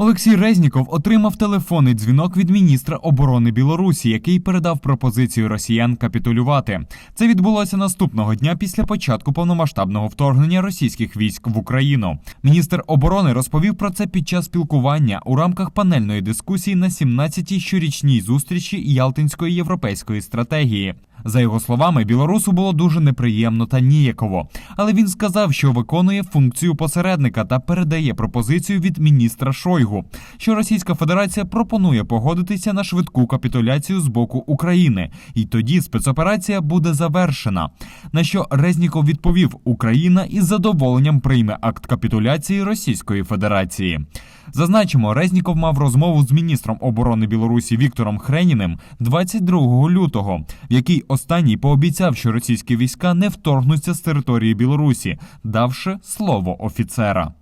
Олексій Резніков отримав телефонний дзвінок від міністра оборони Білорусі, який передав пропозицію росіян капітулювати. Це відбулося наступного дня після початку повномасштабного вторгнення російських військ в Україну. Міністр оборони розповів про це під час спілкування у рамках панельної дискусії на 17-й щорічній зустрічі Ялтинської європейської стратегії. За його словами, білорусу було дуже неприємно та ніяково, але він сказав, що виконує функцію посередника та передає пропозицію від міністра Шойгу, що Російська Федерація пропонує погодитися на швидку капітуляцію з боку України, і тоді спецоперація буде завершена. На що Резніков відповів: Україна із задоволенням прийме акт капітуляції Російської Федерації. Зазначимо, Резніков мав розмову з міністром оборони Білорусі Віктором Хреніним 22 лютого, в якій останній пообіцяв, що російські війська не вторгнуться з території Білорусі, давши слово офіцера.